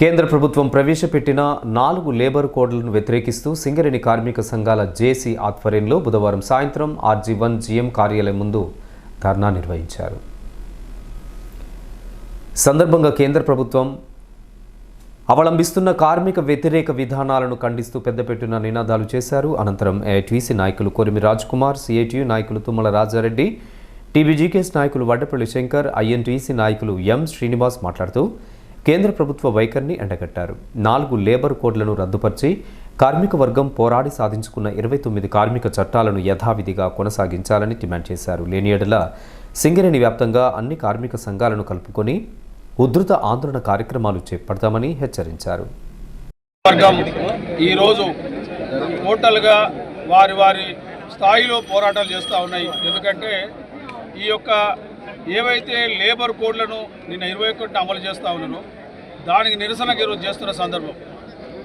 కేంద్ర ప్రభుత్వం ప్రవేశపెట్టిన నాలుగు లేబర్ కోడ్లను వ్యతిరేకిస్తూ సింగరేణి కార్మిక సంఘాల జేసీ ఆధ్వర్యంలో బుధవారం సాయంత్రం ఆర్జీ వన్ జీఎం కార్యాలయం ముందు ధర్నా నిర్వహించారు. సందర్భంగా కేంద్ర ప్రభుత్వం అవలంబిస్తున్న కార్మిక వ్యతిరేక విధానాలను ఖండిస్తూ పెద్దపెట్టిన నినాదాలు చేశారు. అనంతరం ఏటీసీ నాయకులు కొరిమి కుమార్ సిఐటియు నాయకులు తుమ్మల రాజారెడ్డి టీబీజీకేఎస్ నాయకులు వడ్డపల్లి శంకర్ ఐఎన్టీసీ నాయకులు ఎం శ్రీనివాస్ మాట్లాడుతూ కేంద్ర ప్రభుత్వ వైఖరిని ఎండగట్టారు. నాలుగు లేబర్ కోడ్లను రద్దుపరిచి కార్మిక వర్గం పోరాడి సాధించుకున్న ఇరవై తొమ్మిది కార్మిక చట్టాలను యథావిధిగా కొనసాగించాలని డిమాండ్ చేశారు. లేనియడల సింగరేణి వ్యాప్తంగా అన్ని కార్మిక సంఘాలను కలుపుకొని ఉధృత ఆందోళన కార్యక్రమాలు చేపడతామని హెచ్చరించారు. ఈరోజు టోటల్గా వారి వారి స్థాయిలో పోరాటాలు చేస్తూ ఉన్నాయి. ఎందుకంటే ఈ యొక్క ఏవైతే లేబర్ కోడ్లను నిన్న ఇరవై ఒకటిని అమలు చేస్తూ ఉన్నానో దానికి నిరసనకి ఈరోజు చేస్తున్న సందర్భం.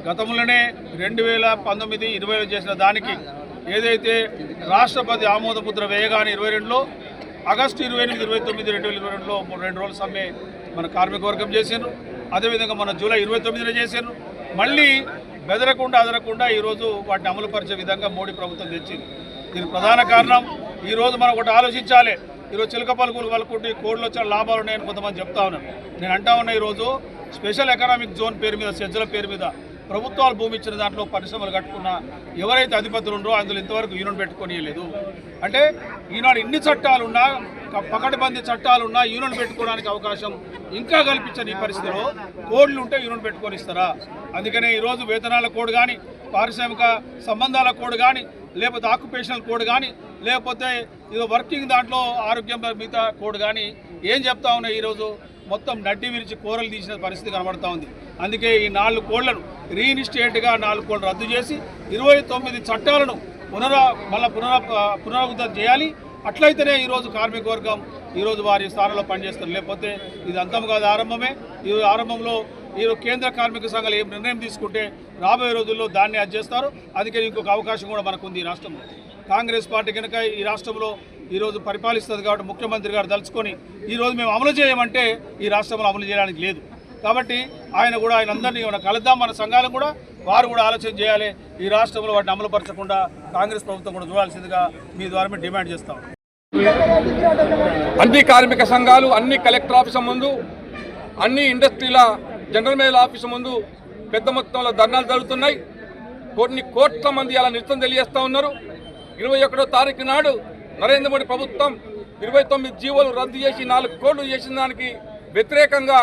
గతంలోనే రెండు వేల పంతొమ్మిది ఇరవైలో చేసిన దానికి ఏదైతే రాష్ట్రపతి ఆమోద ముద్ర వేయగానే ఇరవై రెండులో ఆగస్టు ఇరవై ఎనిమిది ఇరవై తొమ్మిది రెండు వేల ఇరవై రెండులో మూడు రెండు రోజుల సమ్మె మన కార్మిక వర్గం చేశారు అదేవిధంగా మన జూలై ఇరవై తొమ్మిదిలో చేశారు మళ్ళీ బెదరకుండా అదరకుండా ఈరోజు వాటిని అమలుపరిచే విధంగా మోడీ ప్రభుత్వం తెచ్చింది. దీనికి ప్రధాన కారణం ఈరోజు మనం ఒకటి ఆలోచించాలి. ఈరోజు చిలక పలుకులు పలుకుంటే ఈ కోడ్లు వచ్చిన లాభాలు ఉన్నాయని కొంతమంది చెప్తా ఉన్నాను నేను అంటా ఉన్నా ఈరోజు స్పెషల్ ఎకనామిక్ జోన్ పేరు మీద సెజ్జల పేరు మీద ప్రభుత్వాలు భూమి ఇచ్చిన దాంట్లో పరిశ్రమలు కట్టుకున్న ఎవరైతే అధిపతులు ఉండరో అందులో ఇంతవరకు యూనియన్ పెట్టుకొని లేదు అంటే ఈనాడు ఇన్ని చట్టాలున్నా క- పకడ్బందీ చట్టాలున్నా యూనియన్ పెట్టుకోవడానికి అవకాశం ఇంకా కల్పించని ఈ పరిస్థితిలో కోడ్లు ఉంటే యూనియన్ పెట్టుకొని ఇస్తారా అందుకనే ఈరోజు వేతనాల కోడ్ కానీ పారిశ్రామిక సంబంధాల కోడ్ కానీ లేకపోతే ఆక్యుపేషనల్ కోడ్ కానీ లేకపోతే ఇది వర్కింగ్ దాంట్లో ఆరోగ్యం మిగతా కోడ్ కానీ ఏం చెప్తా ఉన్నాయి ఈరోజు? మొత్తం నడ్డి విరిచి కూరలు తీసిన పరిస్థితి కనబడతా ఉంది. అందుకే ఈ నాలుగు కోళ్ళను రీఇన్స్టేట్గా నాలుగు కోళ్ళు రద్దు చేసి ఇరవై తొమ్మిది చట్టాలను పునర మళ్ళీ పునర పునరావృతం చేయాలి. అట్లయితేనే ఈరోజు కార్మిక వర్గం ఈరోజు వారి స్థానంలో పనిచేస్తారు. లేకపోతే ఇది అంతం కాదు ఆరంభమే. ఈ ఆరంభంలో ఈరోజు కేంద్ర కార్మిక సంఘాలు ఏం నిర్ణయం తీసుకుంటే రాబోయే రోజుల్లో దాన్ని అది చేస్తారు. అందుకే ఇంకొక అవకాశం కూడా మనకు ఉంది ఈ రాష్ట్రంలో. కాంగ్రెస్ పార్టీ కనుక ఈ రాష్ట్రంలో ఈరోజు పరిపాలిస్తుంది కాబట్టి ముఖ్యమంత్రి గారు తలుచుకొని ఈరోజు మేము అమలు చేయమంటే ఈ రాష్ట్రంలో అమలు చేయడానికి లేదు. కాబట్టి ఆయన కూడా ఆయన అందరినీ మనం కలుద్దాం మన సంఘాలు కూడా వారు కూడా ఆలోచన చేయాలి. ఈ రాష్ట్రంలో వాటిని అమలుపరచకుండా కాంగ్రెస్ ప్రభుత్వం కూడా చూడాల్సిందిగా మీ ద్వారా మేము డిమాండ్ చేస్తాం. అన్ని కార్మిక సంఘాలు అన్ని కలెక్టర్ ఆఫీసు ముందు అన్ని ఇండస్ట్రీల జనరల్ మేనేజర్ ఆఫీసు ముందు పెద్ద మొత్తంలో ధర్నాలు జరుగుతున్నాయి. కొన్ని కోట్ల మంది అలా నిరసన తెలియజేస్తూ ఉన్నారు. ఇరవై ఒకటో తారీఖు నాడు నరేంద్ర మోడీ ప్రభుత్వం ఇరవై తొమ్మిది జీవోలు రద్దు చేసి నాలుగు కోట్లు చేసిన దానికి వ్యతిరేకంగా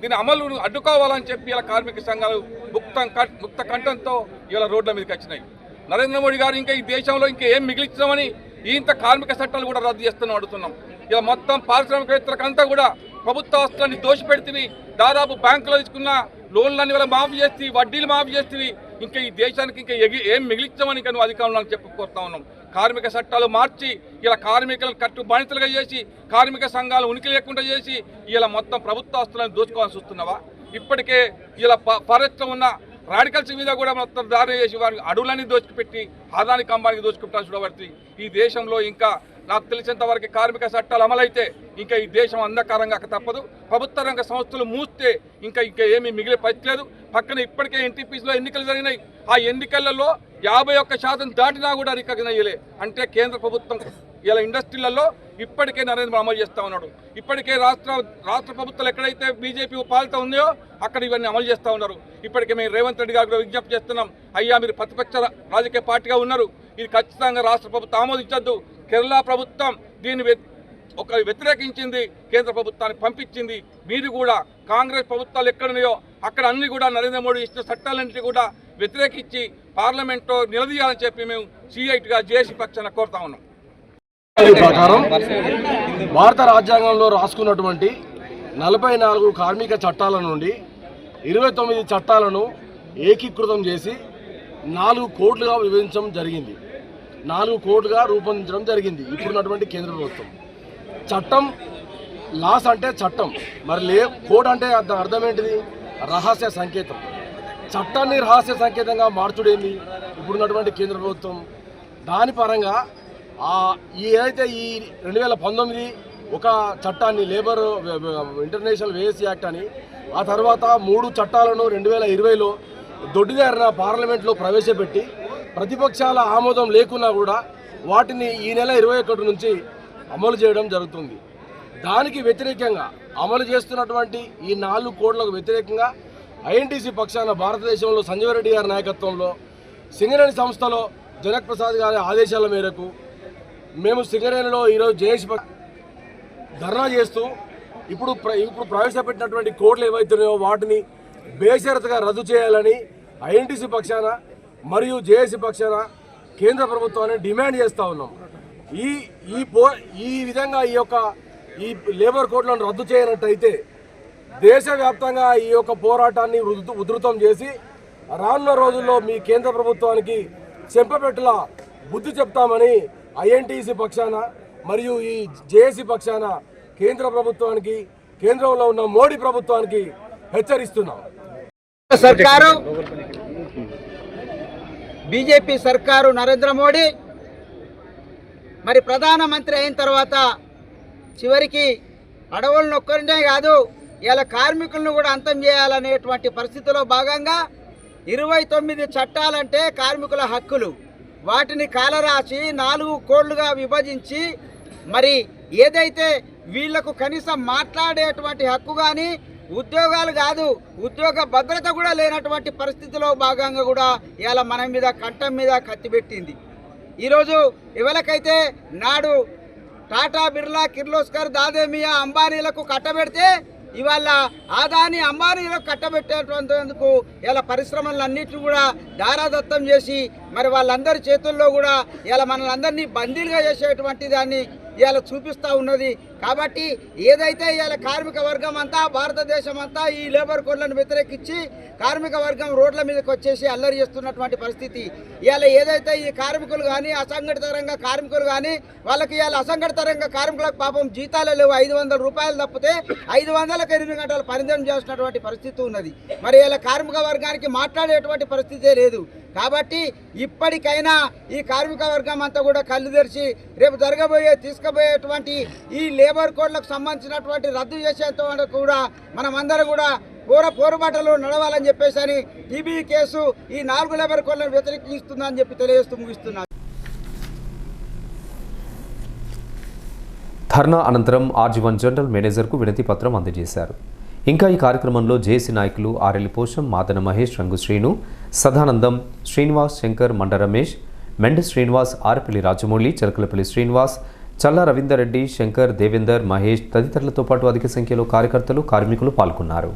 దీని అమలును అడ్డుకోవాలని చెప్పి ఇలా కార్మిక సంఘాలు ముక్త ముక్త కంఠంతో ఇలా రోడ్ల మీదకి వచ్చినాయి. నరేంద్ర మోడీ గారు ఇంకా ఈ దేశంలో ఇంకా ఏం మిగిలించామని ఇంత కార్మిక చట్టాలు కూడా రద్దు చేస్తున్నాం అడుగుతున్నాం. ఇలా మొత్తం పారిశ్రామికవేత్తలకంతా కూడా ప్రభుత్వ ఆస్తులన్నీ దోషపెడితే దాదాపు బ్యాంకులో తీసుకున్న లోన్లన్నీ వల్ల మాఫీ చేస్తే వడ్డీలు మాఫీ చేస్తే ఇంకా ఈ దేశానికి ఇంకా ఎగి- ఏం మిగిలించామని ఇంకా నువ్వు అధికారంలో చెప్పుకోతా ఉన్నాం. కార్మిక చట్టాలు మార్చి ఇలా కార్మికులను కట్టు బానిసలుగా చేసి కార్మిక సంఘాలు ఉనికి లేకుండా చేసి ఇలా మొత్తం ప్రభుత్వ ఆస్తులను దోచుకోవాల్సి వస్తున్నావా ఇప్పటికే ఇలా పరిస్థితి ఉన్న రాడికల్స్ మీద కూడా మొత్తం దారి చేసి వారికి అడవులన్నీ దోచుకుపెట్టి ఆదాని కంబానికి దోచుకుంటారు చూడబడుతుంది ఈ దేశంలో ఇంకా నాకు తెలిసినంత వరకు కార్మిక చట్టాలు అమలైతే ఇంకా ఈ దేశం అంధకారంగా తప్పదు. ప్రభుత్వ రంగ సంస్థలు మూస్తే ఇంకా ఇంకా ఏమీ మిగిలే పరిస్థితి లేదు. పక్కన ఇప్పటికే ఎన్టీపీసీలో ఎన్నికలు జరిగినాయి. ఆ ఎన్నికలలో యాభై ఒక్క శాతం దాటినా కూడా రికగ్నైజ్ అయ్యలే. అంటే కేంద్ర ప్రభుత్వం ఇలా ఇండస్ట్రీలలో ఇప్పటికే నరేంద్ర అమలు చేస్తా ఉన్నాడు. ఇప్పటికే రాష్ట్ర రాష్ట్ర ప్రభుత్వాలు ఎక్కడైతే బీజేపీ పాలిత ఉందో అక్కడ ఇవన్నీ అమలు చేస్తూ ఉన్నారు. ఇప్పటికే మేము రేవంత్ రెడ్డి గారు కూడా విజ్ఞప్తి చేస్తున్నాం అయ్యా మీరు ప్రతిపక్ష రాజకీయ పార్టీగా ఉన్నారు. ఇది ఖచ్చితంగా రాష్ట్ర ప్రభుత్వం ఆమోదించద్దు. కేరళ ప్రభుత్వం దీన్ని ఒక వ్యతిరేకించింది కేంద్ర ప్రభుత్వాన్ని పంపించింది. మీరు కూడా కాంగ్రెస్ ప్రభుత్వాలు ఎక్కడున్నాయో అక్కడ అన్ని కూడా నరేంద్ర మోడీ ఇచ్చిన చట్టాలన్నింటినీ కూడా వ్యతిరేకించి పార్లమెంట్లో నిలదీయాలని చెప్పి మేము సిఐటిగా జేసీ పక్షాన కోరుతా ఉన్నాం. ప్రకారం భారత రాజ్యాంగంలో రాసుకున్నటువంటి నలభై నాలుగు కార్మిక చట్టాల నుండి ఇరవై తొమ్మిది చట్టాలను ఏకీకృతం చేసి నాలుగు కోట్లుగా విభజించడం జరిగింది. నాలుగు కోట్లుగా రూపొందించడం జరిగింది ఇప్పుడున్నటువంటి కేంద్ర ప్రభుత్వం. చట్టం లాస్ అంటే చట్టం మరి లే కోడ్ అంటే అర్థం ఏంటిది? రహస్య సంకేతం. చట్టాన్ని రహస్య సంకేతంగా మార్చుడేంది? ఇప్పుడున్నటువంటి కేంద్ర ప్రభుత్వం. దాని పరంగా ఈ ఏదైతే ఈ రెండు వేల పంతొమ్మిది ఒక చట్టాన్ని లేబర్ ఇంటర్నేషనల్ వేఎస్ యాక్ట్ అని ఆ తర్వాత మూడు చట్టాలను రెండు వేల ఇరవైలో దొడ్డిదారిన పార్లమెంట్లో ప్రవేశపెట్టి ప్రతిపక్షాల ఆమోదం లేకున్నా కూడా వాటిని ఈ నెల ఇరవై ఒకటి నుంచి అమలు చేయడం జరుగుతుంది. దానికి వ్యతిరేకంగా అమలు చేస్తున్నటువంటి ఈ నాలుగు కోడ్లకు వ్యతిరేకంగా ఐఎన్టీసీ పక్షాన భారతదేశంలో సంజయరెడ్డి గారి నాయకత్వంలో సింగరేణి సంస్థలో జనక్ ప్రసాద్ గారి ఆదేశాల మేరకు మేము సింగరేణిలో ఈరోజు జయేష్ ధర్నా చేస్తూ ఇప్పుడు ప్ర- ఇప్పుడు ప్రవేశపెట్టినటువంటి కోడ్లు ఏవైతున్నాయో వాటిని బేషరతుగా రద్దు చేయాలని ఐఎన్టీసీ పక్షాన మరియు జేఏసీ పక్షాన కేంద్ర ప్రభుత్వాన్ని డిమాండ్ చేస్తూ ఉన్నాం. ఈ ఈ పో ఈ విధంగా ఈ యొక్క ఈ లేబర్ కోడ్లను రద్దు చేయనట్టయితే దేశవ్యాప్తంగా ఈ యొక్క పోరాటాన్ని ఉధృ- ఉధృతం చేసి రానున్న రోజుల్లో మీ కేంద్ర ప్రభుత్వానికి చెంపపెట్టుల బుద్ధి చెప్తామని ఐఎన్టీసీ పక్షాన మరియు ఈ జేఏసీ పక్షాన కేంద్ర ప్రభుత్వానికి కేంద్రంలో ఉన్న మోడీ ప్రభుత్వానికి హెచ్చరిస్తున్నాం. సర్కారు బీజేపీ సర్కారు నరేంద్ర మోడీ మరి ప్రధానమంత్రి అయిన తర్వాత చివరికి అడవులను ఒక్కరినే కాదు ఇలా కార్మికులను కూడా అంతం చేయాలనేటువంటి పరిస్థితిలో భాగంగా ఇరవై తొమ్మిది చట్టాలంటే కార్మికుల హక్కులు. వాటిని కాలరాసి నాలుగు కోళ్ళుగా విభజించి మరి ఏదైతే వీళ్ళకు కనీసం మాట్లాడేటువంటి హక్కు కానీ ఉద్యోగాలు కాదు ఉద్యోగ భద్రత కూడా లేనటువంటి పరిస్థితిలో భాగంగా కూడా ఇలా మన మీద కంఠం మీద కత్తిపెట్టింది ఈరోజు ఎవరికైతే నాడు టాటా బిర్లా కిర్లోస్కర్ దాదేమియా అంబానీలకు కట్టబెడితే ఇవాళ ఆదాని అంబానీలకు కట్టబెట్టేటందుకు ఇలా పరిశ్రమలన్నింటినీ కూడా దారాదత్తం చేసి మరి వాళ్ళందరి చేతుల్లో కూడా ఇలా మనల్ని అందరినీ బందీలుగా చేసేటువంటి దాన్ని ఇవాళ చూపిస్తూ ఉన్నది. కాబట్టి ఏదైతే ఇవాళ కార్మిక వర్గం అంతా భారతదేశం అంతా ఈ లేబర్ కోడ్లను వ్యతిరేకించి కార్మిక వర్గం రోడ్ల మీదకి వచ్చేసి అల్లరి చేస్తున్నటువంటి పరిస్థితి. ఇవాళ ఏదైతే ఈ కార్మికులు కానీ అసంఘటిత రంగ కార్మికులు కానీ వాళ్ళకి ఇవాళ అసంఘటిత రంగ కార్మికులకు పాపం జీతాలు లేవు. ఐదు వందల రూపాయలు తప్పితే ఐదు వందలకు ఎనిమిది గంటలు పరిధం చేస్తున్నటువంటి పరిస్థితి ఉన్నది. మరి ఇలా కార్మిక వర్గానికి మాట్లాడేటువంటి పరిస్థితే లేదు. కాబట్టి ఇప్పటికైనా ఈ కార్మిక వర్గం అంతా కూడా కళ్ళు తెరిచి రేపు జరగబోయే తీసుకుపోయేటువంటి ఈ లేబర్ కోడ్లకు సంబంధించినటువంటి రద్దు చేసేంత కూడా మనమందరం కూడా పూర పోరుబాటలు నడవాలని చెప్పేసి అని టీబీ కేసు ఈ నాలుగు లేబర్ కోడ్లను వ్యతిరేకిస్తుందని చెప్పి తెలియజేస్తూ ముగిస్తున్నారు ధర్నా అనంతరం ఆర్జీవన్ జనరల్ మేనేజర్కు వినతి పత్రం అందజేశారు. ఇంకా ఈ కార్యక్రమంలో జేసీ నాయకులు ఆర్ఎల్ పోషం మాదన మహేష్ రంగు శ్రీను సదానందం శ్రీనివాస్ శంకర్ మండ రమేష్ మెండి శ్రీనివాస్ ఆర్పల్లి రాజమౌళి చిలకలపల్లి శ్రీనివాస్ చల్లా రవీందర్ రెడ్డి శంకర్ దేవేందర్ మహేష్ తదితరులతో పాటు అధిక సంఖ్యలో కార్యకర్తలు కార్మికులు పాల్గొన్నారు.